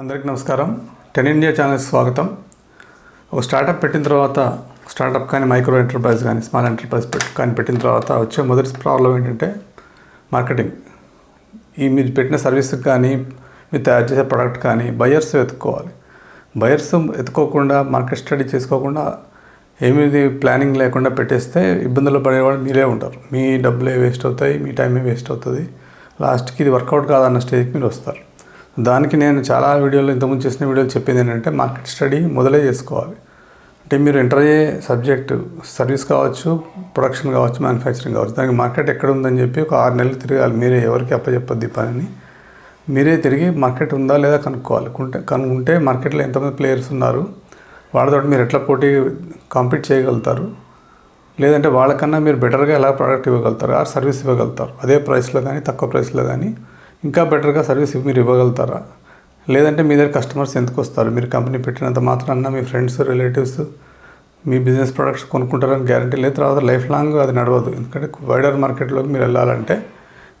అందరికీ నమస్కారం. Ten India channel స్వాగతం. ఒక స్టార్టప్ పెట్టిన తర్వాత స్టార్టప్ కానీ మైక్రో ఎంటర్ప్రైజ్ కానీ స్మాల్ ఎంటర్ప్రైజ్ పెట్టి కానీ పెట్టిన తర్వాత వచ్చే మొదటి ప్రాబ్లం ఏంటంటే మార్కెటింగ్. ఈ మీరు పెట్టిన సర్వీస్కి కానీ మీరు తయారు చేసే ప్రోడక్ట్ కానీ బయర్స్ వెతుక్కోవాలి. బయర్స్ ఎత్తుకోకుండా మార్కెట్ స్టడీ చేసుకోకుండా ఏమీ ప్లానింగ్ లేకుండా పెట్టేస్తే ఇబ్బందులు పడేవాళ్ళు మీరే ఉంటారు. మీ డబ్బులే వేస్ట్ అవుతాయి మీ టైమే వేస్ట్ అవుతుంది. లాస్ట్కి ఇది వర్కౌట్ కాదన్న స్టేజ్కి మీరు వస్తారు. దానికి నేను చాలా వీడియోలు ఇంతకుముందు చేసిన వీడియోలు చెప్పింది ఏంటంటే మార్కెట్ స్టడీ మొదలే చేసుకోవాలి. అంటే మీరు ఎంటర్ అయ్యే సబ్జెక్టు సర్వీస్ కావచ్చు ప్రొడక్షన్ కావచ్చు మ్యానుఫ్యాక్చరింగ్ కావచ్చు దానికి మార్కెట్ ఎక్కడ ఉందని చెప్పి ఒక ఆరు నెలలు తిరగాలి. మీరే ఎవరికి అప్పచెప్పద్ది పనిని. మీరే తిరిగి మార్కెట్ ఉందా లేదా కనుక్కోవాలి. కుంటే కనుక్కుంటే మార్కెట్లో ఎంతమంది ప్లేయర్స్ ఉన్నారు వాళ్ళతో మీరు ఎట్లా పోటీ కాంపీట్ చేయగలుగుతారు లేదంటే వాళ్ళకన్నా మీరు బెటర్గా ఎలా ప్రోడక్ట్ ఇవ్వగలుగుతారు ఆ సర్వీస్ ఇవ్వగలుగుతారు. అదే ప్రైస్లో కానీ తక్కువ ప్రైస్లో కానీ ఇంకా బెటర్గా సర్వీస్ మీరు ఇవ్వగలుగుతారా? లేదంటే మీ దగ్గర కస్టమర్స్ ఎందుకు వస్తారు? మీరు కంపెనీ పెట్టినంత మాత్రాన మీ ఫ్రెండ్స్ రిలేటివ్స్ మీ బిజినెస్ ప్రొడక్ట్స్ కొనుక్కుంటారని గ్యారంటీ లేదు. తర్వాత లైఫ్ లాంగ్ అది నడవదు. ఎందుకంటే వైడర్ మార్కెట్లోకి మీరు వెళ్ళాలంటే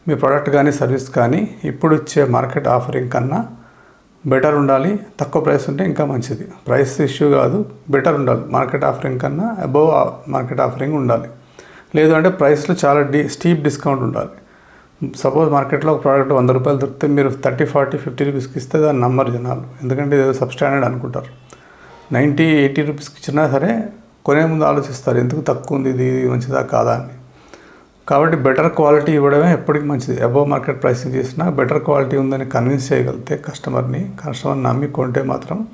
మీ ప్రోడక్ట్ కానీ సర్వీస్ కానీ ఇప్పుడు ఇచ్చే మార్కెట్ ఆఫరింగ్ కన్నా బెటర్ ఉండాలి. తక్కువ ప్రైస్ ఉంటే ఇంకా మంచిది. ప్రైస్ ఇష్యూ కాదు. బెటర్ ఉండాలి. మార్కెట్ ఆఫరింగ్ కన్నా అబవ్ మార్కెట్ ఆఫరింగ్ ఉండాలి. లేదు అంటే ప్రైస్లో చాలా డీ స్టీప్ డిస్కౌంట్ ఉండాలి. సపోజ్ మార్కెట్లో ఒక ప్రోడక్ట్ వంద రూపాయలు దొరికితే మీరు థర్టీ ఫార్టీ ఫిఫ్టీ రూపీస్కి ఇస్తే దాన్ని నమ్మరు జనాలు. ఎందుకంటే ఇదేదో సబ్స్టాండర్డ్ అనుకుంటారు. నైంటీ ఎయిటీ రూపీస్కి ఇచ్చినా సరే కొనే ముందు ఆలోచిస్తారు ఎందుకు తక్కువ ఉంది ఇది? మంచిదా కాదా? అని. కాబట్టి బెటర్ క్వాలిటీ ఇవ్వడమే ఎప్పటికీ మంచిది. అబోవ్ మార్కెట్ ప్రైసింగ్ చేసినా బెటర్ క్వాలిటీ ఉందని కన్విన్స్ చేయగలిగితే కస్టమర్ని కస్టమర్ నమ్మి కొంటే మాత్రం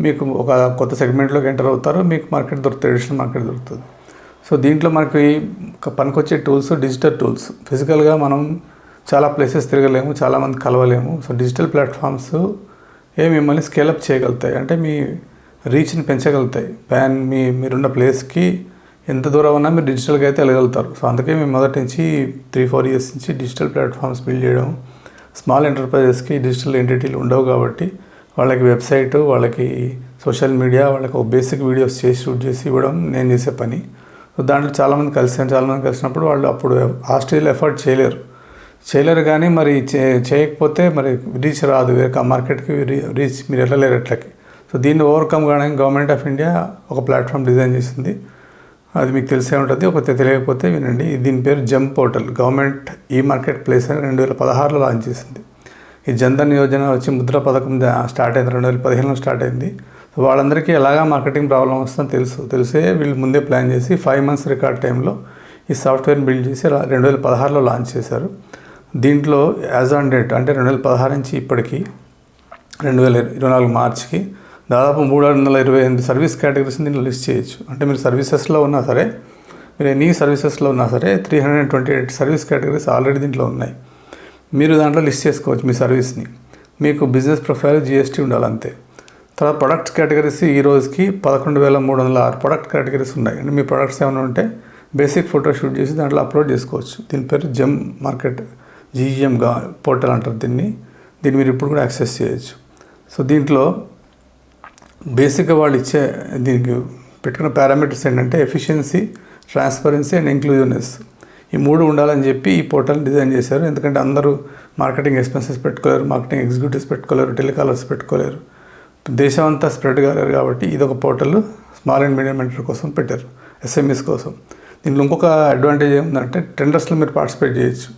మీకు ఒక కొత్త సెగ్మెంట్లోకి ఎంటర్ అవుతారు మీకు మార్కెట్ దొరుకుతుంది ట్రెడిషనల్ మార్కెట్ దొరుకుతుంది. సో దీంట్లో మనకి పనికొచ్చే టూల్స్ డిజిటల్ టూల్స్. ఫిజికల్గా మనం చాలా ప్లేసెస్ తిరగలేము చాలామంది కలవలేము. సో డిజిటల్ ప్లాట్ఫామ్స్ ఏ మిమ్మల్ని స్కేలప్ చేయగలుగుతాయి. అంటే మీ రీచ్ని పెంచగలుగుతాయి. ప్యాన్ మీ మీరున్న ప్లేస్కి ఎంత దూరం ఉన్నా మీరు డిజిటల్గా అయితే వెళ్ళగలుగుతారు. సో అందుకే మేము మొదటి నుంచి త్రీ ఫోర్ ఇయర్స్ నుంచి డిజిటల్ ప్లాట్ఫామ్స్ బిల్డ్ చేయడం స్మాల్ ఎంటర్ప్రైజెస్కి డిజిటల్ ఎంటిటీలు ఉండవు కాబట్టి వాళ్ళకి వెబ్సైట్ వాళ్ళకి సోషల్ మీడియా వాళ్ళకి ఒక బేసిక్ వీడియోస్ చేసి షూట్ చేసి ఇవ్వడం నేను చేసే పని. దాంట్లో చాలామంది కలిసాను చాలామంది కలిసినప్పుడు వాళ్ళు అప్పుడు ఆస్ట్రేలియా ఎఫర్ట్ చేయలేరు. చేయలేరు కానీ మరి చే- చేయకపోతే మరి రీచ్ రాదు. వేరే మార్కెట్కి రీచ్ మీరు వెళ్ళలేరు ఎట్లకి సో దీన్ని ఓవర్కమ్ కావడానికి గవర్నమెంట్ ఆఫ్ ఇండియా ఒక ప్లాట్ఫామ్ డిజైన్ చేసింది. అది మీకు తెలిసే ఉంటుంది. ఒక తెలియకపోతే వినండి. దీని పేరు GeM portal government e marketplace అని రెండు వేల పదహారులో లాంచ్ చేసింది. ఈ జన్ధన్ యోజన వచ్చి ముద్ర పథకం స్టార్ట్ అయింది. రెండు వేల పదిహేనులో స్టార్ట్ అయింది. వాళ్ళందరికీ ఎలాగా మార్కెటింగ్ ప్రాబ్లం వస్తుందో తెలుసు. తెలిసే వీళ్ళు ముందే ప్లాన్ చేసి ఫైవ్ మంత్స్ రికార్డ్ టైంలో ఈ సాఫ్ట్వేర్ని బిల్డ్ చేసి రెండు వేల పదహారులో లాంచ్ చేశారు. దీంట్లో యాజ్ ఆన్ డేట్ అంటే రెండు వేల పదహారు నుంచి ఇప్పటికీ రెండు వేల ఇరవై నాలుగు మార్చ్కి దాదాపు మూడు వందల ఇరవై ఎనిమిది సర్వీస్ కేటగిరీస్ని దీంట్లో లిస్ట్ చేయొచ్చు. అంటే మీరు సర్వీసెస్లో ఉన్నా సరే మీరు ఎన్ని సర్వీసెస్లో ఉన్నా సరే three hundred twenty eight service categories already దీంట్లో ఉన్నాయి. మీరు దాంట్లో లిస్ట్ చేసుకోవచ్చు మీ సర్వీస్ని. మీకు బిజినెస్ ప్రొఫైల్ జిఎస్టీ ఉండాలంతే. తర్వాత ప్రొడక్ట్ కేటగిరీస్ ఈ రోజుకి పదకొండు వేల మూడు వందల ఆరు ప్రొడక్ట్ కేటగిరీస్ ఉన్నాయి. అంటే మీ ప్రొడక్ట్స్ ఏమైనా ఉంటే బేసిక్ ఫోటో షూట్ చేసి దాంట్లో అప్లోడ్ చేసుకోవచ్చు. దీని పేరు జెమ్ మార్కెట్ జీఎంగా పోర్టల్ అంటారు దీన్ని. దీన్ని మీరు ఇప్పుడు కూడా యాక్సెస్ చేయొచ్చు. సో దీంట్లో బేసిక్గా వాళ్ళు ఇచ్చే దీనికి పెట్టుకున్న పారామీటర్స్ ఏంటంటే ఎఫిషియన్సీ ట్రాన్స్పరెన్సీ అండ్ ఇంక్లూజివ్నెస్ ఈ మూడు ఉండాలని చెప్పి ఈ పోర్టల్ డిజైన్ చేశారు. ఎందుకంటే అందరూ మార్కెటింగ్ ఎక్స్పెన్సెస్ పెట్టుకోలేరు మార్కెటింగ్ ఎగ్జిక్యూటివ్స్ పెట్టుకోలేరు టెలికాలర్స్ పెట్టుకోలేరు. దేశమంతా స్ప్రెడ్ కాలేరు కాబట్టి ఇది ఒక portal small and medium enter కోసం పెట్టారు ఎస్ఎంఎస్ కోసం. దీంట్లో ఇంకొక అడ్వాంటేజ్ ఏముందంటే టెండర్స్లో మీరు పార్టిసిపేట్ చేయొచ్చు.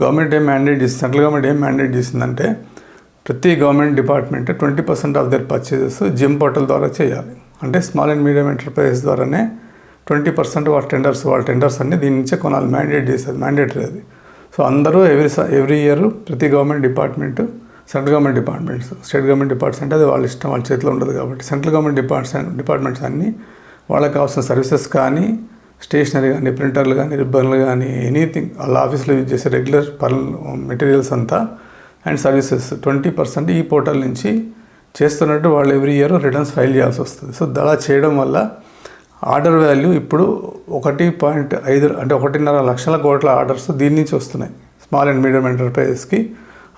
గవర్నమెంట్ ఏం మ్యాండేట్ చేసింది సెంట్రల్ గవర్నమెంట్ ఏం మ్యాండేట్ చేసిందంటే ప్రతి government department twenty percent of their purchases GeM portal ద్వారా చేయాలి. అంటే స్మాల్ అండ్ మీడియం ఎంటర్ప్రైజెస్ ద్వారానే ట్వంటీ పర్సెంట్ వాళ్ళ టెండర్స్ వాళ్ళ టెండర్స్ అన్ని దీని నుంచే కొనాలి. మ్యాండేట్ చేసేది మ్యాండేటరీ అది. సో అందరూ ఎవ్రీ ఎవ్రీ ఇయర్ ప్రతి government department central government departments. State government అంటే అది వాళ్ళ ఇష్టం వాళ్ళ చేతిలో ఉండదు కాబట్టి సెంట్రల్ గవర్నమెంట్ డిపార్ట్మెంట్ డిపార్ట్మెంట్స్ అన్నీ వాళ్ళకి కావాల్సిన సర్వీసెస్ కానీ స్టేషనరీ కానీ ప్రింటర్లు కానీ రిబ్బన్లు కానీ ఎనీథింగ్ వాళ్ళ ఆఫీస్లో యూజ్ చేసే రెగ్యులర్ పర్ మెటీరియల్స్ అంతా అండ్ సర్వీసెస్ ట్వంటీ పర్సెంట్ ఈ పోర్టల్ నుంచి చేస్తున్నట్టు వాళ్ళు ఎవ్రీ ఇయర్ రిటర్న్స్ ఫైల్ చేయాల్సి వస్తుంది. సో అలా చేయడం వల్ల ఆర్డర్ వాల్యూ ఇప్పుడు ఒకటి పాయింట్ ఐదు అంటే ఒకటిన్నర లక్షల కోట్ల ఆర్డర్స్ దీని నుంచి వస్తున్నాయి. స్మాల్ అండ్ మీడియం ఎంటర్ప్రైజెస్కి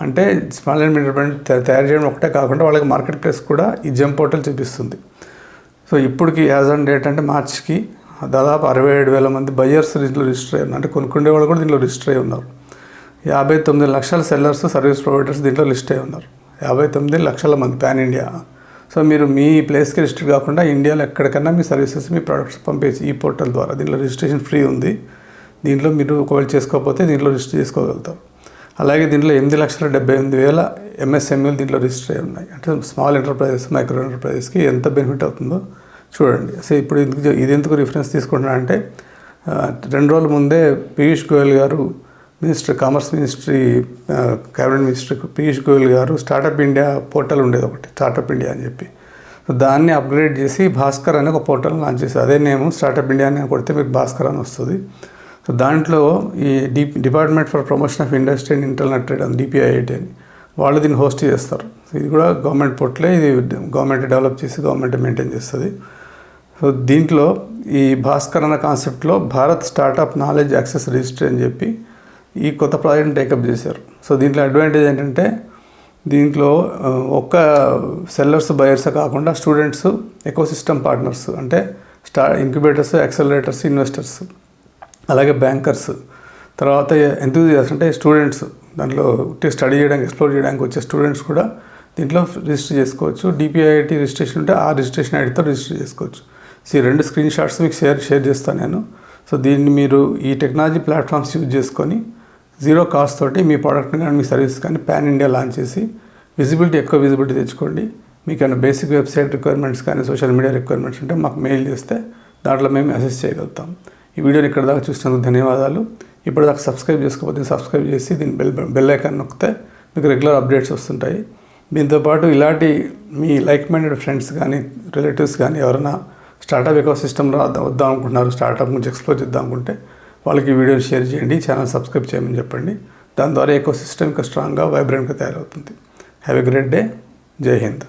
అంటే స్మాల్ అండ్ మీడియం ఎంటర్ప్రైజ్ తయారు చేయడం ఒకటే కాకుండా వాళ్ళకి మార్కెట్ ప్లేస్ కూడా ఈ జెమ్ పోర్టల్ చూపిస్తుంది. సో ఇప్పటికి యాజ్ ఆన్ డేట్ అంటే మార్చ్కి దాదాపు అరవై ఏడు వేల మంది బయ్యర్స్ దీంట్లో రిజిస్టర్ అయ్యారు. అంటే కొనుక్కునే వాళ్ళు కూడా దీంట్లో రిజిస్టర్ అయి ఉన్నారు. యాభై తొమ్మిది లక్షల సెల్లర్స్ సర్వీస్ ప్రొవైడర్స్ దీంట్లో లిస్ట్ అయి ఉన్నారు. యాభై తొమ్మిది లక్షల మంది పాన్ ఇండియా సో మీరు మీ ప్లేస్కి రిజిస్టర్ కాకుండా ఇండియాలో ఎక్కడికన్నా మీ సర్వీసెస్ మీ ప్రొడక్ట్స్ పంపేసి ఈ పోర్టల్ ద్వారా దీంట్లో రిజిస్ట్రేషన్ ఫ్రీ ఉంది. దీంట్లో మీరు ఒకవేళ చేసుకోకపోతే దీంట్లో రిజిస్టర్ చేసుకోగలుగుతారు. అలాగే దీంట్లో ఎనిమిది లక్షల డెబ్బై ఎనిమిది వేల ఎంఎస్ఎంఈలు దీంట్లో రిజిస్టర్ అయి ఉన్నాయి. అంటే స్మాల్ ఎంటర్ప్రైజెస్ మైక్రో ఎంటర్ప్రైజెస్కి ఎంత బెనిఫిట్ అవుతుందో చూడండి. సో ఇప్పుడు ఎందుకు ఇది ఎందుకు రిఫరెన్స్ తీసుకుంటున్నా అంటే రెండు రోజుల ముందే Piyush Goyal garu minister commerce ministry cabinet minister Piyush Goyal garu startup India portal ఉండేది ఒకటి స్టార్టప్ ఇండియా అని చెప్పి. దాన్ని అప్గ్రేడ్ చేసి భాస్కర్ అనే ఒక పోర్టల్ లాంచ్ చేసి అదే నేమ్ స్టార్టప్ ఇండియా అని కొడితే మీకు భాస్కర్ అని వస్తుంది. సో దాంట్లో ఈ D department for promotion of industry and internet trade అని డిపిఐఐటి అని వాళ్ళు దీన్ని హోస్ట్ చేస్తారు. సో ఇది కూడా గవర్నమెంట్ పొట్లే ఇది గవర్నమెంట్ డెవలప్ చేసి గవర్నమెంట్ మెయింటైన్ చేస్తుంది. సో దీంట్లో ఈ భాస్కర్ అన్న కాన్సెప్ట్లో Bharat startup knowledge access register అని చెప్పి ఈ కొత్త ప్రాజెక్ట్ని టేకప్ చేశారు. సో దీంట్లో అడ్వాంటేజ్ ఏంటంటే దీంట్లో ఒక్క సెల్లర్స్ బయర్స్ కాకుండా స్టూడెంట్స్ ఎకోసిస్టమ్ పార్ట్నర్స్ అంటే స్టా ఇంక్యుబేటర్స్ యాక్సలరేటర్స్ ఇన్వెస్టర్స్ అలాగే బ్యాంకర్స్ తర్వాత ఎంతూజియాస్ అంటే స్టూడెంట్స్ దాంట్లో స్టడీ చేయడానికి ఎక్స్ప్లోర్ చేయడానికి వచ్చే స్టూడెంట్స్ కూడా దీంట్లో రిజిస్టర్ చేసుకోవచ్చు. డిపిఐఐటి రిజిస్ట్రేషన్ ఉంటే ఆ రిజిస్ట్రేషన్ ఐడితో రిజిస్టర్ చేసుకోవచ్చు. సో ఈ రెండు స్క్రీన్ షాట్స్ మీకు షేర్ షేర్ చేస్తాను నేను. సో దీన్ని మీరు ఈ టెక్నాలజీ ప్లాట్ఫామ్స్ యూజ్ చేసుకొని జీరో కాస్ట్ తోటి మీ ప్రోడక్ట్ని కానీ మీ సర్వీస్ కానీ పాన్ ఇండియా లాంచ్ చేసి విజిబిలిటీ ఎక్కువ విజిబిలిటీ తెచ్చుకోండి. మీకు బేసిక్ వెబ్సైట్ రిక్వైర్మెంట్స్ కానీ సోషల్ మీడియా రిక్వైర్మెంట్స్ ఉంటే మాకు మెయిల్ చేస్తే దాంట్లో మేము అసెస్ చేయగలుగుతాం. ఈ వీడియోని ఇక్కడ దాకా చూసినందుకు ధన్యవాదాలు. ఇప్పటిదాకా సబ్స్క్రైబ్ చేసుకోకపోతే సబ్స్క్రైబ్ చేసి దీని బెల్ బెల్ ఐకాన్ నొక్కితే మీకు రెగ్యులర్ అప్డేట్స్ వస్తుంటాయి. దీంతోపాటు ఇలాంటి మీ లైక్ మైండెడ్ ఫ్రెండ్స్ కానీ రిలేటివ్స్ కానీ ఎవరైనా స్టార్టప్ ఎకో సిస్టంలో వద్దాం అనుకుంటున్నారు స్టార్టప్ గురించి ఎక్స్ప్లోర్ చేద్దాం అనుకుంటే వాళ్ళకి ఈ వీడియోని షేర్ చేయండి ఛానల్ సబ్స్క్రైబ్ చేయమని చెప్పండి. దాని ద్వారా ఎకో సిస్టమ్ ఇంకా స్ట్రాంగ్గా వైబ్రెంట్గా తయారవుతుంది. Have a great day. జై హింద్.